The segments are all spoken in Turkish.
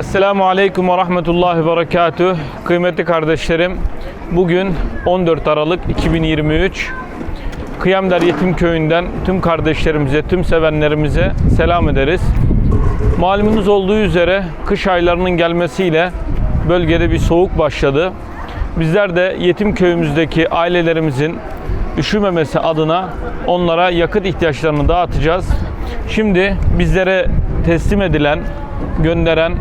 Esselamu Aleyküm ve Rahmetullahi Berekatüh. Kıymetli kardeşlerim, bugün 14 Aralık 2023. Kıyamder Yetim Köyü'nden tüm kardeşlerimize, tüm sevenlerimize selam ederiz. Malumunuz olduğu üzere kış aylarının gelmesiyle bölgede bir soğuk başladı. Bizler de yetim köyümüzdeki ailelerimizin üşümemesi adına onlara yakıt ihtiyaçlarını dağıtacağız. Şimdi bizlere teslim edilen, gönderen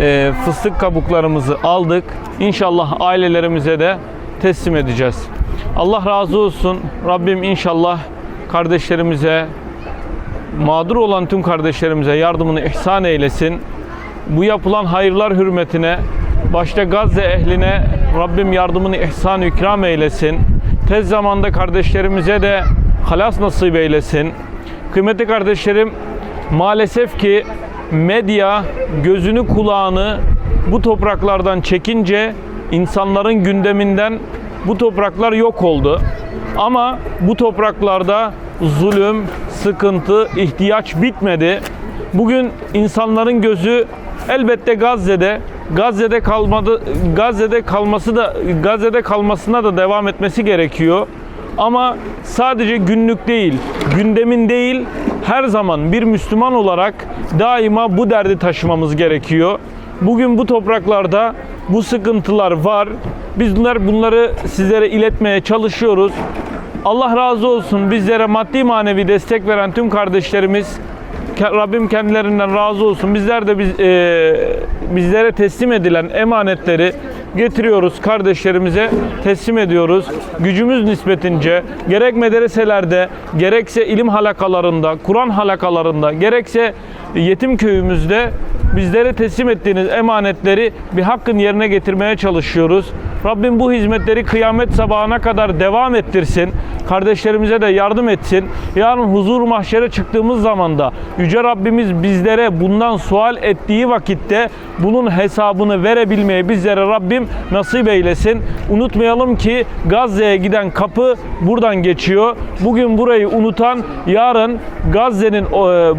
e, fıstık kabuklarımızı aldık. İnşallah ailelerimize de teslim edeceğiz. Allah razı olsun. Rabbim inşallah kardeşlerimize, mağdur olan tüm kardeşlerimize yardımını ihsan eylesin. Bu yapılan hayırlar hürmetine başta Gazze ehline Rabbim yardımını ihsan ikram eylesin. Tez zamanda kardeşlerimize de halas nasip eylesin. Kıymetli kardeşlerim maalesef ki medya gözünü kulağını bu topraklardan çekince insanların gündeminden bu topraklar yok oldu. Ama bu topraklarda zulüm, sıkıntı, ihtiyaç bitmedi. Bugün insanların gözü elbette Gazze'de. Gazze'de kalmadı Gazze'de kalması da Gazze'de kalmasına da devam etmesi gerekiyor. Ama sadece günlük değil, gündemin değil, her zaman bir Müslüman olarak daima bu derdi taşımamız gerekiyor. Bugün bu topraklarda bu sıkıntılar var. Bizler bunları sizlere iletmeye çalışıyoruz. Allah razı olsun bizlere maddi manevi destek veren tüm kardeşlerimiz Rabbim kendilerinden razı olsun. Bizler de biz, e, bizlere teslim edilen emanetleri getiriyoruz kardeşlerimize teslim ediyoruz. Gücümüz nispetince gerek medreselerde, gerekse ilim halakalarında, Kur'an halakalarında, gerekse yetim köyümüzde bizlere teslim ettiğiniz emanetleri bir hakkın yerine getirmeye çalışıyoruz. Rabbim bu hizmetleri kıyamet sabahına kadar devam ettirsin. Kardeşlerimize de yardım etsin. Yarın huzur mahşere çıktığımız zaman da Yüce Rabbimiz bizlere bundan sual ettiği vakitte bunun hesabını verebilmeyi bizlere Rabbim nasip eylesin. Unutmayalım ki Gazze'ye giden kapı buradan geçiyor. Bugün burayı unutan yarın Gazze'nin e,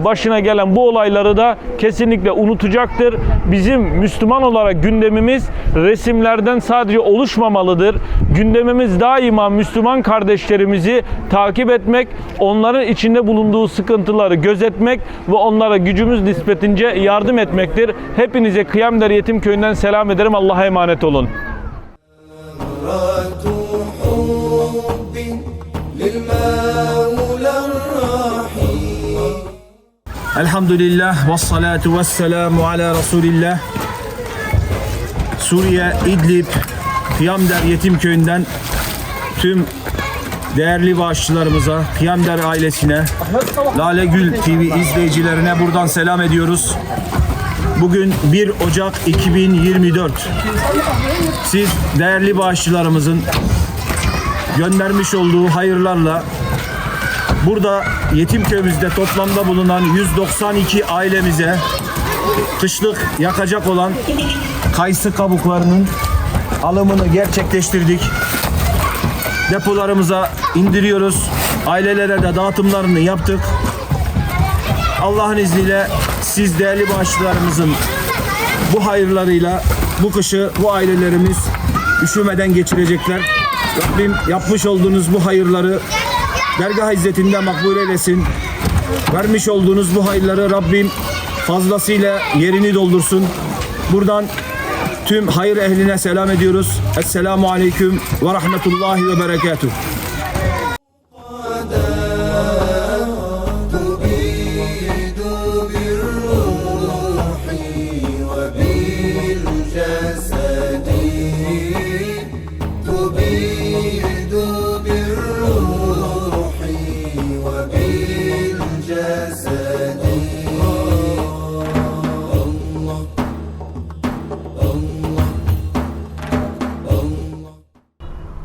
başına gelen bu olayları da kesinlikle unutacaktır. Bizim Müslüman olarak gündemimiz resimlerden sadece oluşmamalıdır. Gündemimiz daima Müslüman kardeşlerimizi takip etmek, onların içinde bulunduğu sıkıntıları gözetmek ve onlara gücümüz nispetince yardım etmektir. Hepinize Kıyamder Yetim Köyü'nden selam ederim. Allah'a emanet olun. Elhamdülillah ve salatu ve selamu ala Resulillah. Suriye İdlib Kıyamder Yetim Köyü'nden tüm değerli bağışçılarımıza, Kıyamder ailesine, Lale Gül TV izleyicilerine buradan selam ediyoruz. Bugün 1 Ocak 2024. Siz değerli bağışçılarımızın göndermiş olduğu hayırlarla Burada yetim köyümüzde toplamda bulunan 192 ailemize kışlık yakacak olan kayısı kabuklarının alımını gerçekleştirdik. Depolarımıza indiriyoruz. Ailelere de dağıtımlarını yaptık. Allah'ın izniyle siz değerli bağışçılarımızın bu hayırlarıyla bu kışı bu ailelerimiz üşümeden geçirecekler. Rabbim yapmış olduğunuz bu hayırları dergah izzetinde makbul eylesin. Vermiş olduğunuz bu hayırları Rabbim fazlasıyla yerini doldursun. Buradan tüm hayır ehline selam ediyoruz. Esselamu Aleyküm ve Rahmetullahi ve Berekatuhu.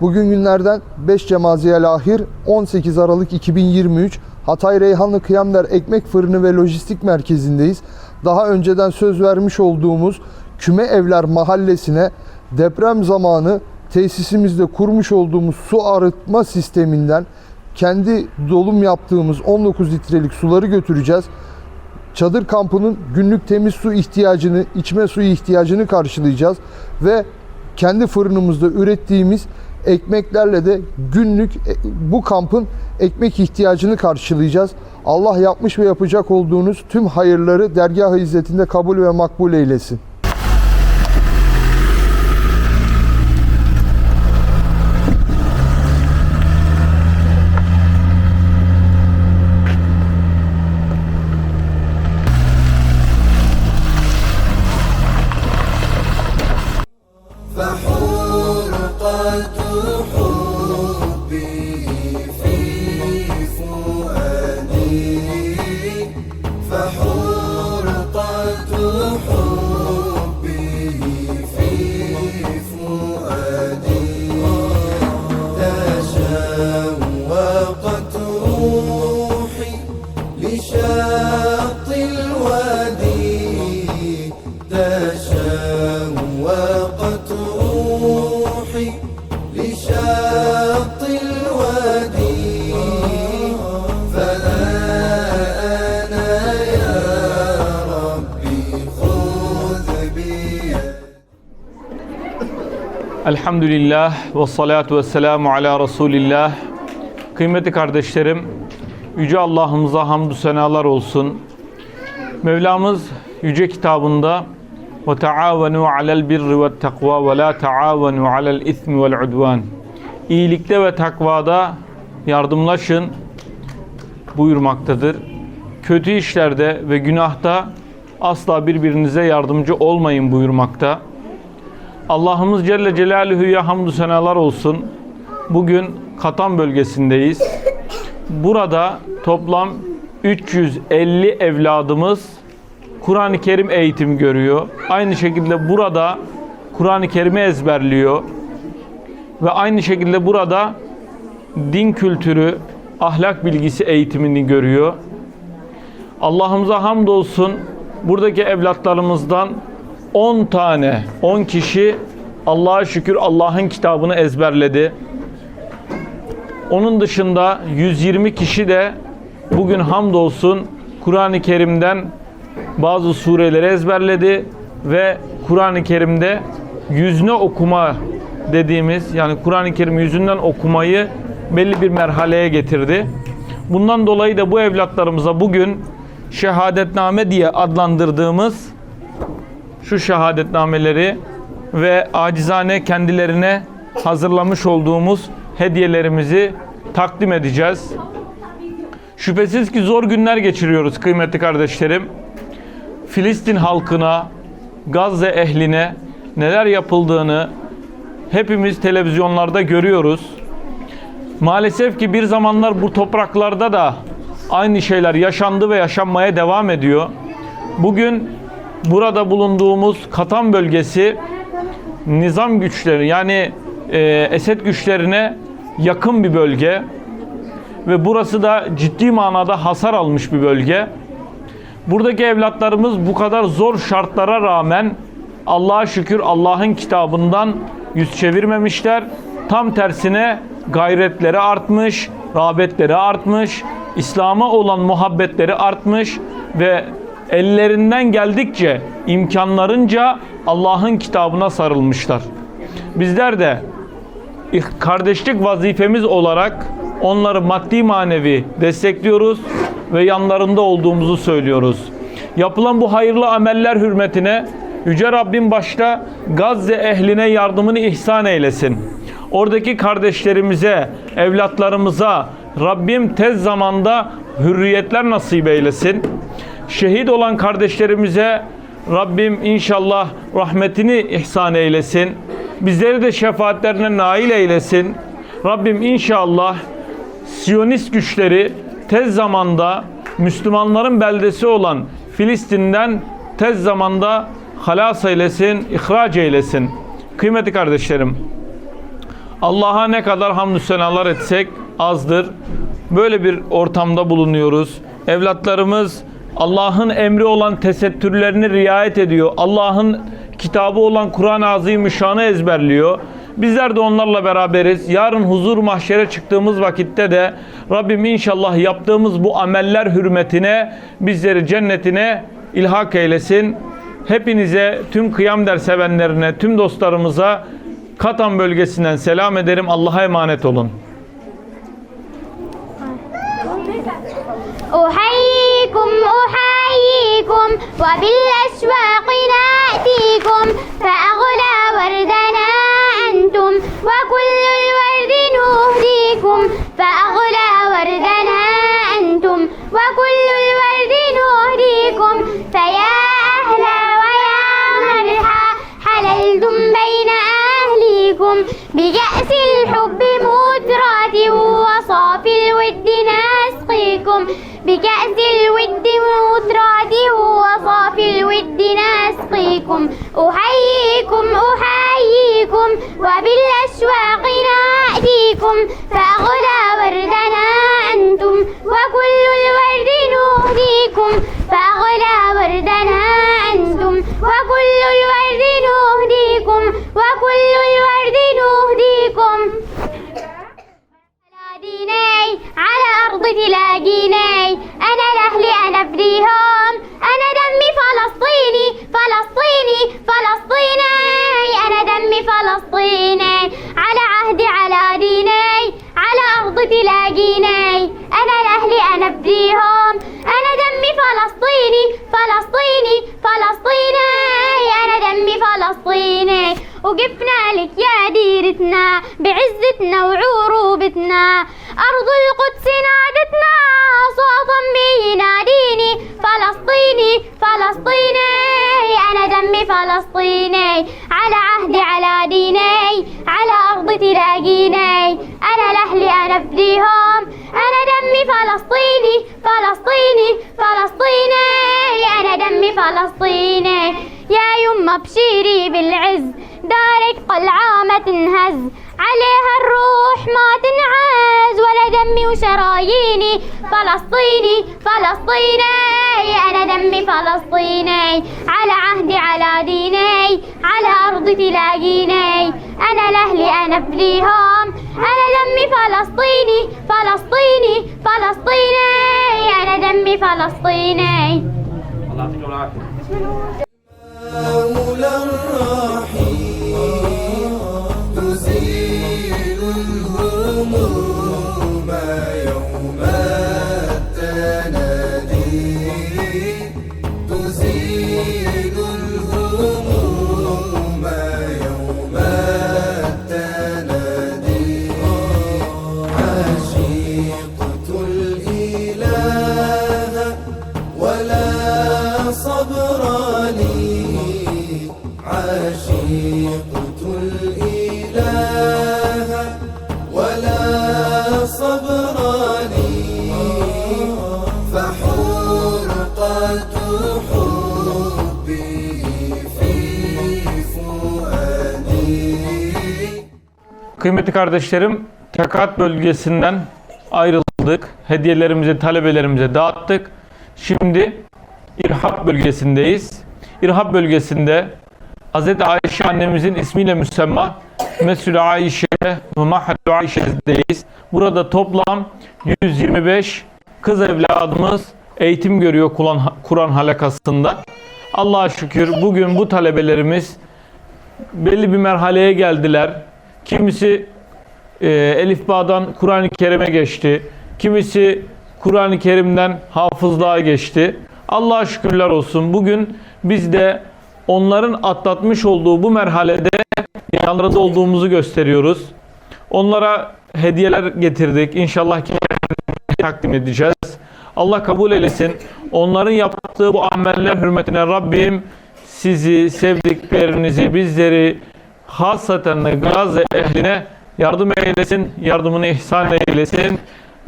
Bugün günlerden 5 Cemaziye Lahir 18 Aralık 2023 Hatay Reyhanlı Kıyamder Ekmek Fırını ve Lojistik Merkezi'ndeyiz. Daha önceden söz vermiş olduğumuz Küme Evler Mahallesi'ne deprem zamanı tesisimizde kurmuş olduğumuz su arıtma sisteminden kendi dolum yaptığımız 19 litrelik suları götüreceğiz. çadır kampının günlük temiz su ihtiyacını, içme suyu ihtiyacını karşılayacağız ve kendi fırınımızda ürettiğimiz ekmeklerle de günlük e, bu kampın ekmek ihtiyacını karşılayacağız. Allah yapmış ve yapacak olduğunuz tüm hayırları dergah-ı kabul ve makbul eylesin. Elhamdülillah ve salatu ve selamu ala Resulillah. Kıymetli kardeşlerim, Yüce Allah'ımıza hamdü senalar olsun. Mevlamız Yüce kitabında ve taavenu alel birri ve takva ve la taavenu alel ismi vel udvan. İyilikte ve takvada yardımlaşın buyurmaktadır. Kötü işlerde ve günahta asla birbirinize yardımcı olmayın buyurmakta. Allah'ımız Celle Celaluhu'ya hamdü senalar olsun. Bugün Katan bölgesindeyiz. Burada toplam 350 evladımız Kur'an-ı Kerim eğitim görüyor. Aynı şekilde burada Kur'an-ı Kerim'i ezberliyor. Ve aynı şekilde burada din kültürü, ahlak bilgisi eğitimini görüyor. Allah'ımıza hamdolsun buradaki evlatlarımızdan 10 tane, 10 kişi Allah'a şükür Allah'ın kitabını ezberledi. Onun dışında 120 kişi de bugün hamdolsun Kur'an-ı Kerim'den bazı sureleri ezberledi ve Kur'an-ı Kerim'de yüzüne okuma dediğimiz yani Kur'an-ı Kerim yüzünden okumayı belli bir merhaleye getirdi. Bundan dolayı da bu evlatlarımıza bugün şehadetname diye adlandırdığımız şu şehadetnameleri ve acizane kendilerine hazırlamış olduğumuz hediyelerimizi takdim edeceğiz. Şüphesiz ki zor günler geçiriyoruz kıymetli kardeşlerim. Filistin halkına, Gazze ehline neler yapıldığını hepimiz televizyonlarda görüyoruz. Maalesef ki bir zamanlar bu topraklarda da aynı şeyler yaşandı ve yaşanmaya devam ediyor. Bugün burada bulunduğumuz Katan bölgesi nizam güçleri yani e, Esed güçlerine yakın bir bölge ve burası da ciddi manada hasar almış bir bölge. Buradaki evlatlarımız bu kadar zor şartlara rağmen Allah'a şükür Allah'ın kitabından yüz çevirmemişler. Tam tersine gayretleri artmış, rağbetleri artmış, İslam'a olan muhabbetleri artmış ve ellerinden geldikçe imkanlarınca Allah'ın kitabına sarılmışlar. Bizler de kardeşlik vazifemiz olarak onları maddi manevi destekliyoruz ve yanlarında olduğumuzu söylüyoruz. Yapılan bu hayırlı ameller hürmetine Yüce Rabbim başta Gazze ehline yardımını ihsan eylesin. Oradaki kardeşlerimize, evlatlarımıza Rabbim tez zamanda hürriyetler nasip eylesin. Şehit olan kardeşlerimize Rabbim inşallah rahmetini ihsan eylesin. Bizleri de şefaatlerine nail eylesin. Rabbim inşallah Siyonist güçleri tez zamanda Müslümanların beldesi olan Filistin'den tez zamanda halas eylesin, ihraç eylesin. Kıymetli kardeşlerim, Allah'a ne kadar hamdü senalar etsek azdır. Böyle bir ortamda bulunuyoruz. Evlatlarımız Allah'ın emri olan tesettürlerini riayet ediyor. Allah'ın kitabı olan Kur'an-ı Azimüşşan'ı ezberliyor. Bizler de onlarla beraberiz. Yarın huzur mahşere çıktığımız vakitte de Rabbim inşallah yaptığımız bu ameller hürmetine bizleri cennetine ilhak eylesin. Hepinize, tüm kıyam der sevenlerine, tüm dostlarımıza Katan bölgesinden selam ederim. Allah'a emanet olun. أحييكم وبالأشواق نأتيكم فأغلى وردنا أنتم وكل الورد نهديكم فأغلى وردنا أنتم وكل الورد نهديكم فيا أهلا ويا مرحا حللتم بين أهليكم بكأس الحب مترات وصافي الود نسقيكم بكأس وردنا أنتم وكل الورد نهديكم. وكل الورد نهديكم. على ديني على أرض تلاقيني. أنا لأهلي أنا بديهم أنا دمي فلسطيني فلسطيني فلسطيني. أنا دمي فلسطيني. على عهدي على ديني. على أرض تلاقيني أنا لأهلي أنا بديهم أنا دمي فلسطيني فلسطيني فلسطيني. أنا دمي فلسطيني. وقفنا لك يا ديرتنا بعزتنا وعروبتنا. أرض القدس نادتنا صوتا بيناديني فلسطيني على عهدي على ديني على أرض تلاقيني أنا لأهلي أنا بديهم أنا دمي فلسطيني فلسطيني فلسطيني. أنا دمي فلسطيني. يا يما ابشري بالعز دارك قلعة ما تنهز. عليها الروح ما تنعز ولا دمي وشراييني. فلسطيني فلسطيني أنا دمي فلسطيني. على عهدي على ديني على أرض تلاقيني. أنا لأهلي أنا بليهم أنا دمي فلسطيني فلسطيني فلسطيني. أنا دمي فلسطيني. مولى الرحيم Kıymetli kardeşlerim, Tekat bölgesinden ayrıldık. Hediyelerimizi talebelerimize dağıttık. Şimdi İrhab bölgesindeyiz. İrhab bölgesinde Hz. Ayşe annemizin ismiyle müsemma Mesül Ayşe ve Mahallü Ayşe'deyiz. Burada toplam 125 kız evladımız eğitim görüyor Kur'an halakasında. Allah'a şükür bugün bu talebelerimiz belli bir merhaleye geldiler. Kimisi e, Elif Bağ'dan Kur'an-ı Kerim'e geçti. Kimisi Kur'an-ı Kerim'den hafızlığa geçti. Allah'a şükürler olsun. Bugün biz de onların atlatmış olduğu bu merhalede yanlarında olduğumuzu gösteriyoruz. Onlara hediyeler getirdik. İnşallah takdim edeceğiz. Allah kabul eylesin. Onların yaptığı bu ameller hürmetine Rabbim sizi, sevdiklerinizi, bizleri hasaten Gazze ehline yardım eylesin, yardımını ihsan eylesin.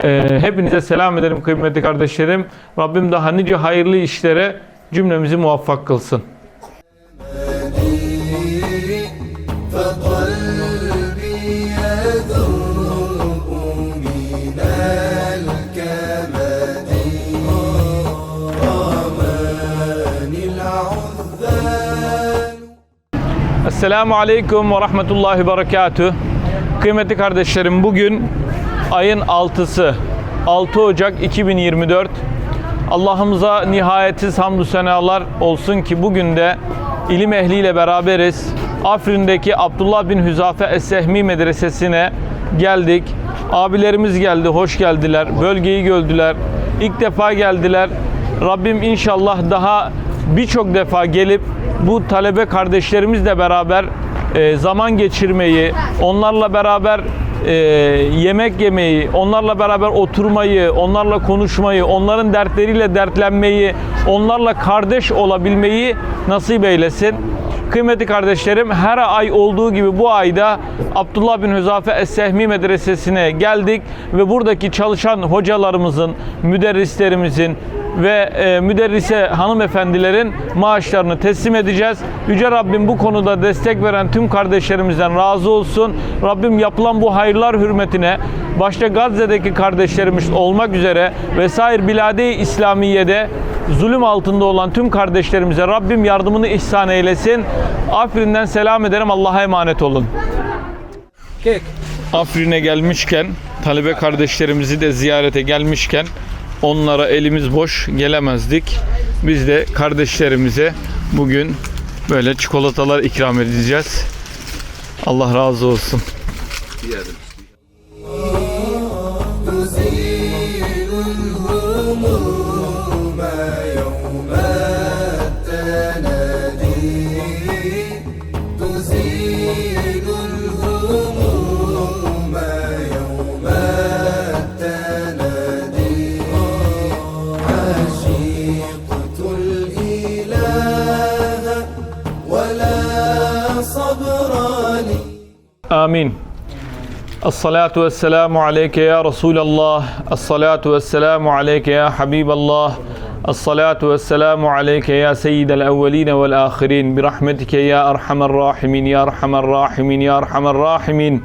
Ee, hepinize selam ederim kıymetli kardeşlerim. Rabbim daha nice hayırlı işlere cümlemizi muvaffak kılsın. Esselamu Aleyküm ve Rahmetullahi Berekatüh. Kıymetli kardeşlerim bugün ayın 6'sı 6 Ocak 2024. Allah'ımıza nihayetsiz hamdü senalar olsun ki bugün de ilim ehliyle beraberiz. Afrin'deki Abdullah bin Hüzafe Es-Sehmi Medresesi'ne geldik. Abilerimiz geldi, hoş geldiler. Bölgeyi gördüler. İlk defa geldiler. Rabbim inşallah daha birçok defa gelip bu talebe kardeşlerimizle beraber e, zaman geçirmeyi, onlarla beraber e, yemek yemeyi, onlarla beraber oturmayı, onlarla konuşmayı, onların dertleriyle dertlenmeyi, onlarla kardeş olabilmeyi nasip eylesin. Kıymetli kardeşlerim her ay olduğu gibi bu ayda Abdullah bin Hüzafe Es-Sehmi Medresesi'ne geldik ve buradaki çalışan hocalarımızın, müderrislerimizin ve e, müderrise hanımefendilerin maaşlarını teslim edeceğiz. Yüce Rabbim bu konuda destek veren tüm kardeşlerimizden razı olsun. Rabbim yapılan bu hayırlar hürmetine başta Gazze'deki kardeşlerimiz olmak üzere vesaire bilade-i İslamiye'de zulüm altında olan tüm kardeşlerimize Rabbim yardımını ihsan eylesin. Afrin'den selam ederim. Allah'a emanet olun. Afrin'e gelmişken, talebe kardeşlerimizi de ziyarete gelmişken Onlara elimiz boş gelemezdik. Biz de kardeşlerimize bugün böyle çikolatalar ikram edeceğiz. Allah razı olsun. Diyelim. Amin. Esselatu vesselamu aleyke ya Resulallah. Esselatu vesselamu aleyke ya Habiballah. Esselatu vesselamu aleyke ya seyyidel evveline vel ahirin. Birahmetike ya erhamer rahimin, ya erhamer rahimin, ya erhamer rahimin.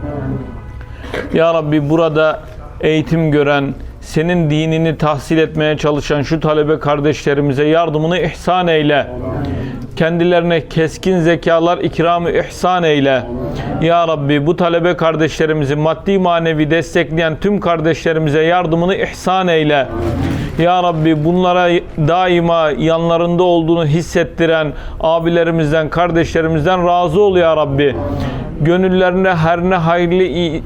Ya Rabbi burada eğitim gören, senin dinini tahsil etmeye çalışan şu talebe kardeşlerimize yardımını ihsan eyle. Kendilerine keskin zekalar ikramı ihsan eyle. Ya Rabbi bu talebe kardeşlerimizi maddi manevi destekleyen tüm kardeşlerimize yardımını ihsan eyle. Ya Rabbi bunlara daima yanlarında olduğunu hissettiren abilerimizden, kardeşlerimizden razı ol ya Rabbi. Gönüllerine her ne hayırlı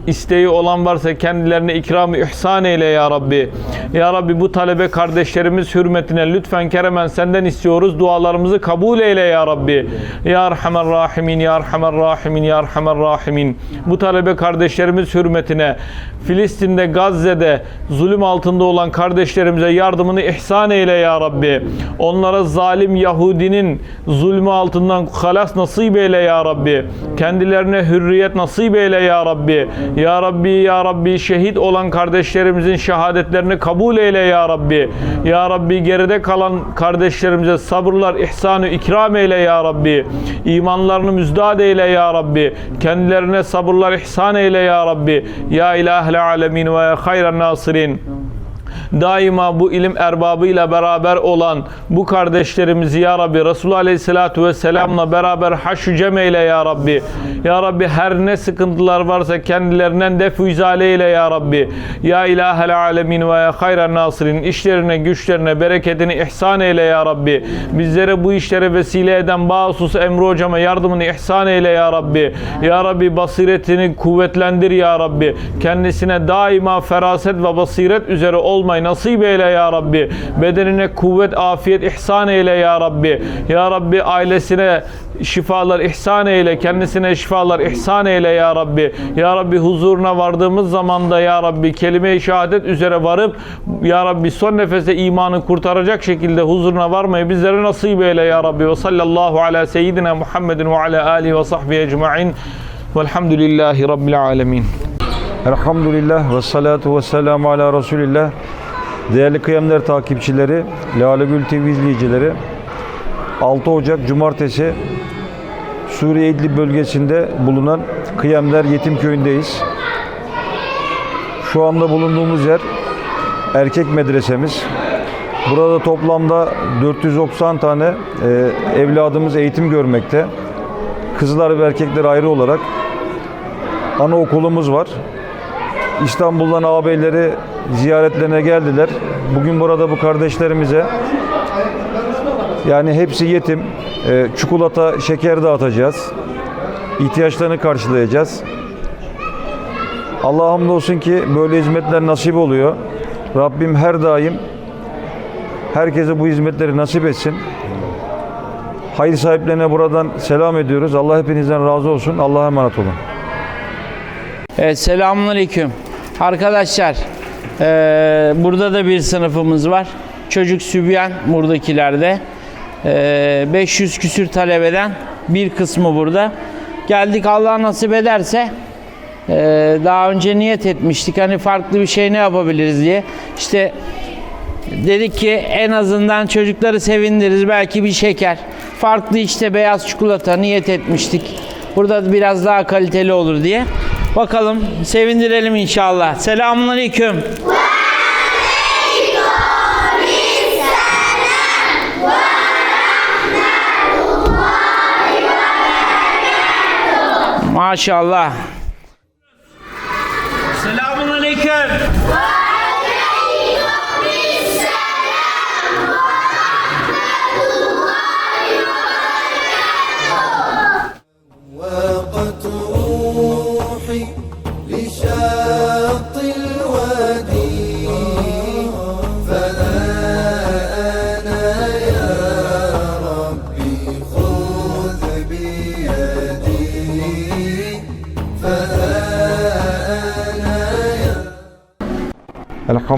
isteği olan varsa kendilerine ikram-ı ihsan eyle ya Rabbi. Ya Rabbi bu talebe kardeşlerimiz hürmetine lütfen keremen senden istiyoruz. Dualarımızı kabul eyle ya Rabbi. Ya Erhamer Rahimin, Ya Erhamer Rahimin, Ya Erhamer Rahimin. Bu talebe kardeşlerimiz hürmetine Filistin'de, Gazze'de zulüm altında olan kardeşlerimize yardımını ihsan eyle ya Rabbi. Onlara zalim Yahudinin zulmü altından halas nasip eyle ya Rabbi. Kendilerine hürriyet nasip eyle ya Rabbi. Ya Rabbi, Ya Rabbi şehit olan kardeşlerimizin şehadetlerini kabul eyle ya Rabbi. Ya Rabbi geride kalan kardeşlerimize sabırlar, ihsanı ikram eyle ya Rabbi. İmanlarını müzdad eyle ya Rabbi. Kendilerine sabırlar ihsan eyle ya Rabbi. Ya ilahel alemin ve hayran nasirin daima bu ilim erbabıyla beraber olan bu kardeşlerimizi ya Rabbi Resulullah Aleyhisselatü Vesselam'la beraber haşu cem eyle ya Rabbi. Ya Rabbi her ne sıkıntılar varsa kendilerinden defu izale eyle ya Rabbi. Ya ilahel alemin ve ya hayran nasirin işlerine güçlerine bereketini ihsan eyle ya Rabbi. Bizlere bu işlere vesile eden Bağsus Emre hocama yardımını ihsan eyle ya Rabbi. Ya Rabbi basiretini kuvvetlendir ya Rabbi. Kendisine daima feraset ve basiret üzere olmayı nasip eyle ya Rabbi. Bedenine kuvvet, afiyet ihsan eyle ya Rabbi. Ya Rabbi ailesine şifalar ihsan eyle. Kendisine şifalar ihsan eyle ya Rabbi. Ya Rabbi huzuruna vardığımız zaman da ya Rabbi kelime-i şehadet üzere varıp ya Rabbi son nefese imanı kurtaracak şekilde huzuruna varmayı bizlere nasip eyle ya Rabbi. Ve sallallahu ala seyyidina Muhammedin ve ala alihi ve sahbihi ecma'in. Velhamdülillahi Rabbil alemin. Elhamdülillah ve salatu ve selamu ala Resulillah. Değerli kıyamlar takipçileri, Lale Gül TV izleyicileri, 6 Ocak Cumartesi Suriye İdlib bölgesinde bulunan Kıyamlar Yetim Köyü'ndeyiz. Şu anda bulunduğumuz yer erkek medresemiz. Burada toplamda 490 tane e, evladımız eğitim görmekte. kızlar ve erkekler ayrı olarak anaokulumuz var. İstanbul'dan ağabeyleri ziyaretlerine geldiler. Bugün burada bu kardeşlerimize yani hepsi yetim. e, çikolata, şeker dağıtacağız. İhtiyaçlarını karşılayacağız. Allah'a hamdolsun ki böyle hizmetler nasip oluyor. Rabbim her daim herkese bu hizmetleri nasip etsin. Hayır sahiplerine buradan selam ediyoruz. Allah hepinizden razı olsun. Allah'a emanet olun. Evet, selamünaleyküm. Arkadaşlar, eee, burada da bir sınıfımız var. Çocuk sübyan buradakilerde. Eee, 500 küsür talebeden bir kısmı burada. Geldik Allah nasip ederse eee, daha önce niyet etmiştik. Hani farklı bir şey ne yapabiliriz diye. İşte dedik ki en azından çocukları sevindiririz. Belki bir şeker. Farklı işte beyaz çikolata niyet etmiştik. Burada biraz daha kaliteli olur diye. Bakalım sevindirelim inşallah. Selamünaleyküm. Maşallah.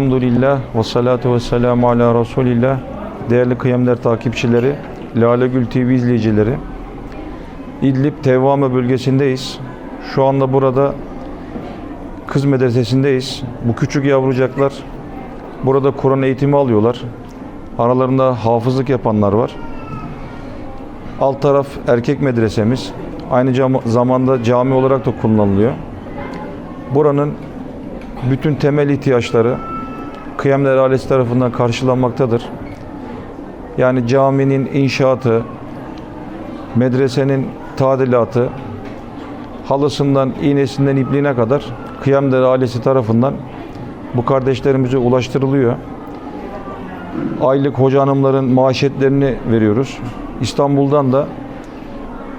Elhamdülillah ve salatu ve selamu ala Resulillah. Değerli kıyamlar takipçileri, Lale Gül TV izleyicileri. İdlib Tevvame bölgesindeyiz. Şu anda burada kız medresesindeyiz. Bu küçük yavrucaklar burada Kur'an eğitimi alıyorlar. Aralarında hafızlık yapanlar var. Alt taraf erkek medresemiz. Aynı zamanda cami olarak da kullanılıyor. Buranın bütün temel ihtiyaçları Kıyamler ailesi tarafından karşılanmaktadır. Yani caminin inşaatı, medresenin tadilatı, halısından, iğnesinden, ipliğine kadar Kıyamder ailesi tarafından bu kardeşlerimize ulaştırılıyor. Aylık hoca hanımların maaşetlerini veriyoruz. İstanbul'dan da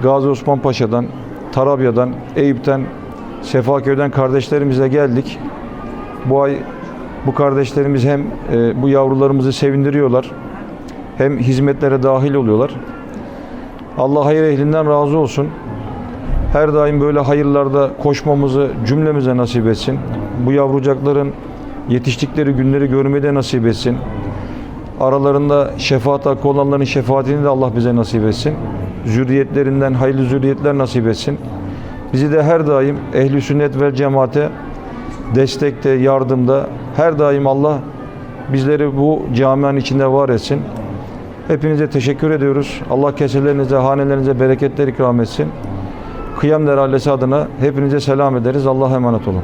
Gazi Osman Paşa'dan, Tarabya'dan, Eyüp'ten, Sefaköy'den kardeşlerimize geldik. Bu ay bu kardeşlerimiz hem e, bu yavrularımızı sevindiriyorlar hem hizmetlere dahil oluyorlar. Allah hayır ehlinden razı olsun. Her daim böyle hayırlarda koşmamızı cümlemize nasip etsin. Bu yavrucakların yetiştikleri günleri görmeyi de nasip etsin. Aralarında şefaat hakkı olanların şefaatini de Allah bize nasip etsin. Zürriyetlerinden hayırlı zürriyetler nasip etsin. Bizi de her daim ehli sünnet ve cemaate destekte, yardımda her daim Allah bizleri bu camianın içinde var etsin. Hepinize teşekkür ediyoruz. Allah keselerinize, hanelerinize bereketler ikram etsin. Kıyam Ailesi adına hepinize selam ederiz. Allah'a emanet olun.